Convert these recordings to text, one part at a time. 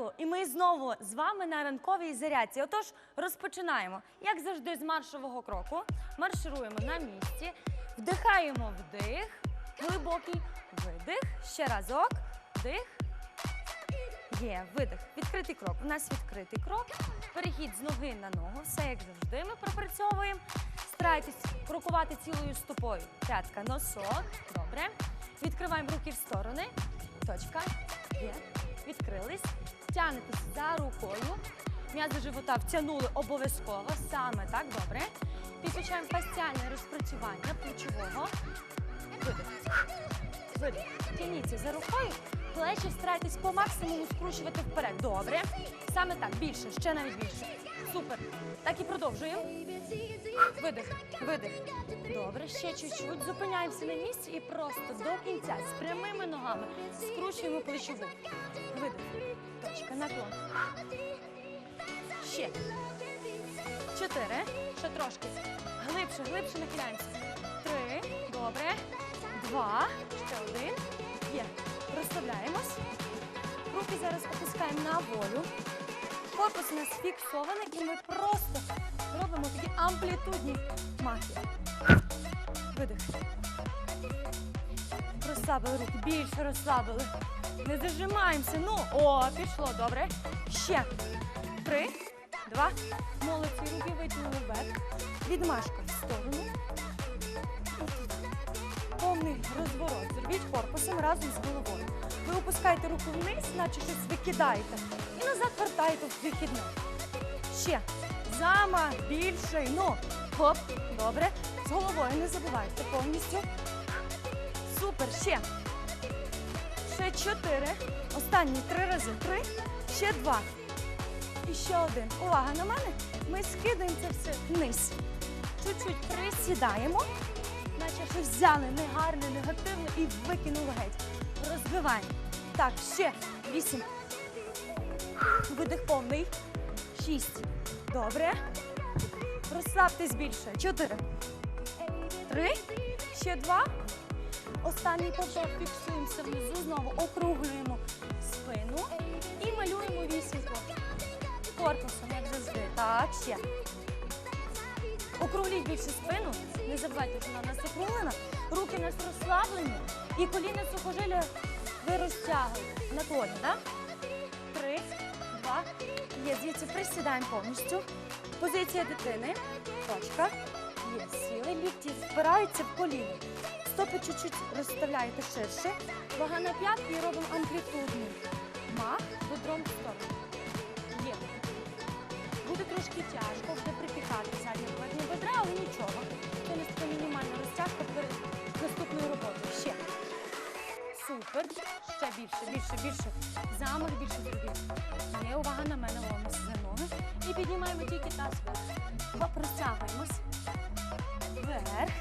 ранку, і ми знову з вами на ранковій зарядці. Отож, розпочинаємо. Як завжди, з маршового кроку. Маршируємо на місці, вдихаємо вдих, глибокий видих. Ще разок. Вдих. Є, видих. Відкритий крок. У нас відкритий крок. Перехід з ноги на ногу. Все як завжди. Ми пропрацьовуємо. Старайтесь крокувати цілою стопою. П'ятка, носок. Добре. Відкриваємо руки в сторони. Точка. Є. Відкрились. Тягнетесь за рукою. М'язи живота втягнули обов'язково. Саме так, добре. Підключаємо фасціальне розпрацювання плечового. Видих. Видих. Тяніться за рукою. Плечі старайтесь по максимуму скручувати вперед. Добре. Саме так, більше, ще навіть більше. Супер. Так і продовжуємо. Видих, видих. Добре, ще чуть-чуть. Зупиняємося на місці і просто до кінця з прямими ногами скручуємо плечову. Видих. Точка, наклон. Ще. Чотири. Ще трошки. Глибше, глибше нахиляємося. Три. Добре. Два. Ще один. Є. Розслабляємось. Руки зараз опускаємо на волю. Корпус у нас фіксований і ми просто робимо такі амплітудні махи. Видих. Розслабили руки, більше розслабили. Не зажимаємося. Ну, о, пішло, добре. Ще. Три, два. Молодці, руки витягнули вверх. Відмашка в сторону. Повний розворот. Зробіть корпусом разом з головою. Ви опускаєте руку вниз, наче щось викидаєте. І назад вертаєте в вихідне. Ще. Зама більший. Ну, хоп. Добре. З головою не забувайте повністю. Супер. Ще. Ще чотири. Останні три рази. Три. Ще два. І ще один. Увага на мене. Ми скидаємо це все вниз. Чуть-чуть присідаємо. Наче щось взяли негарне, негативне і викинули геть. Розбиваємо. Так, ще. Вісім. Видих повний. Шість. Добре. Розслабтесь більше. Чотири. Три. Ще два. Останній повтор фіксуємося внизу, знову округлюємо спину і малюємо вісімку. Корпусом, як завжди. Так, ще. Округліть більше спину. Не забувайте, що вона нас округлена. Руки нас розслаблені. І коліна сухожилля ви розтягуєте. Наклоні, так? Два. Є, звідси присідаємо повністю. Позиція дитини. Точка. Є, сіли. Лікті збираються в коліно. Стопи чуть-чуть розставляєте ширше. Вага на п'ятки і робимо амплітудний. Мах, бодром в сторону. Є. Буде трошки тяжко, буде припікати задня Супер. Ще більше, більше, більше. Замах більше зробіть. Є увага на мене, ломись за. І піднімаємо тільки таз вверх. Хоп. Вверх.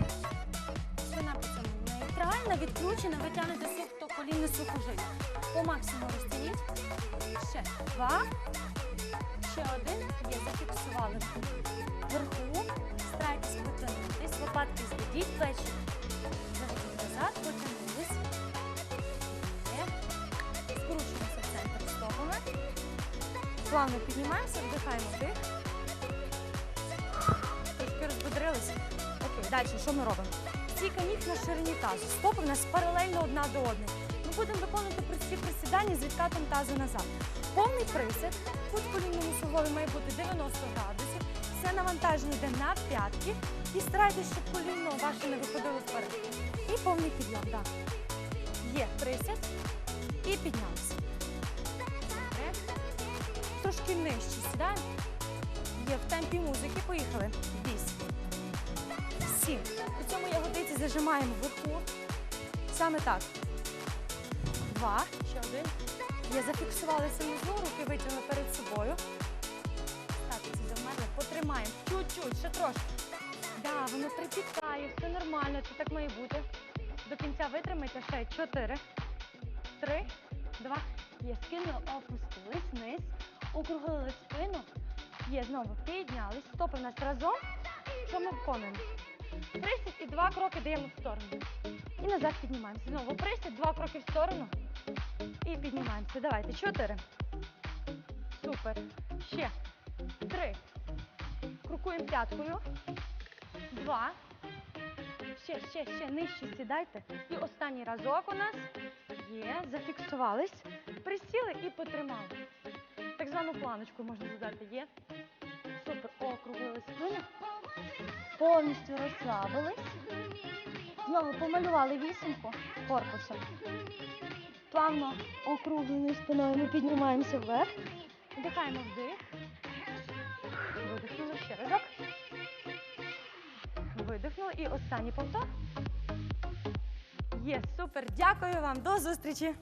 Спина по цьому нейтральна, відкручена, ви тягнете сухто колінне сухожилля. По максимуму розтягніть. Ще два. Ще один. Є, зафіксували. Вверху. Старайтесь потягнутись. Лопатки зведіть, плечі. Заведіть назад, потягнулись. Плавно піднімаємося, вдихаємо вдих. Трошки розбодрились. Окей, далі що ми робимо? Стійка ніг на ширині тазу. Стопи в нас паралельно одна до одної. Ми будемо виконувати прості присідання з відкатом тазу назад. Повний присід. Кут колінному суглобі має бути 90 градусів. Все навантаження йде на п'ятки. І старайтесь, щоб коліно ваше не виходило вперед. І повний підйом. Да. Є присід. І піднялися. Трошки нижче сідаємо. Є в темпі музики. Поїхали. Вісім. Сім. При цьому ягодиці зажимаємо вверху. Саме так. Два. Ще один. Є, зафіксувалися внизу, руки витягнули перед собою. Так, ці завмерли. Потримаємо. Чуть-чуть, ще трошки. Да, воно припікає, все нормально, це так має бути. До кінця витримайте ще. Чотири. Три, два. Є, скинули, опустились вниз. Округлили спину. Є, знову піднялись. Стопи в нас разом. Що ми виконуємо? Присід і два кроки даємо в сторону. І назад піднімаємося. Знову присід, два кроки в сторону. І піднімаємося. Давайте. Чотири. Супер. Ще. Три. Крокуємо п'яткою. Два. Ще, ще, ще. Нижче сідайте. І останній разок у нас. Є. Зафіксувались. Присіли і потримали. Так звану планочку можна задати. Є. Супер. Округлили спину. Повністю розслабились. Знову помалювали вісімку корпусом. Плавно округленою спиною ми піднімаємося вверх. Вдихаємо вдих. Видихнули. І останній повтор. Є, супер. Дякую вам. До зустрічі.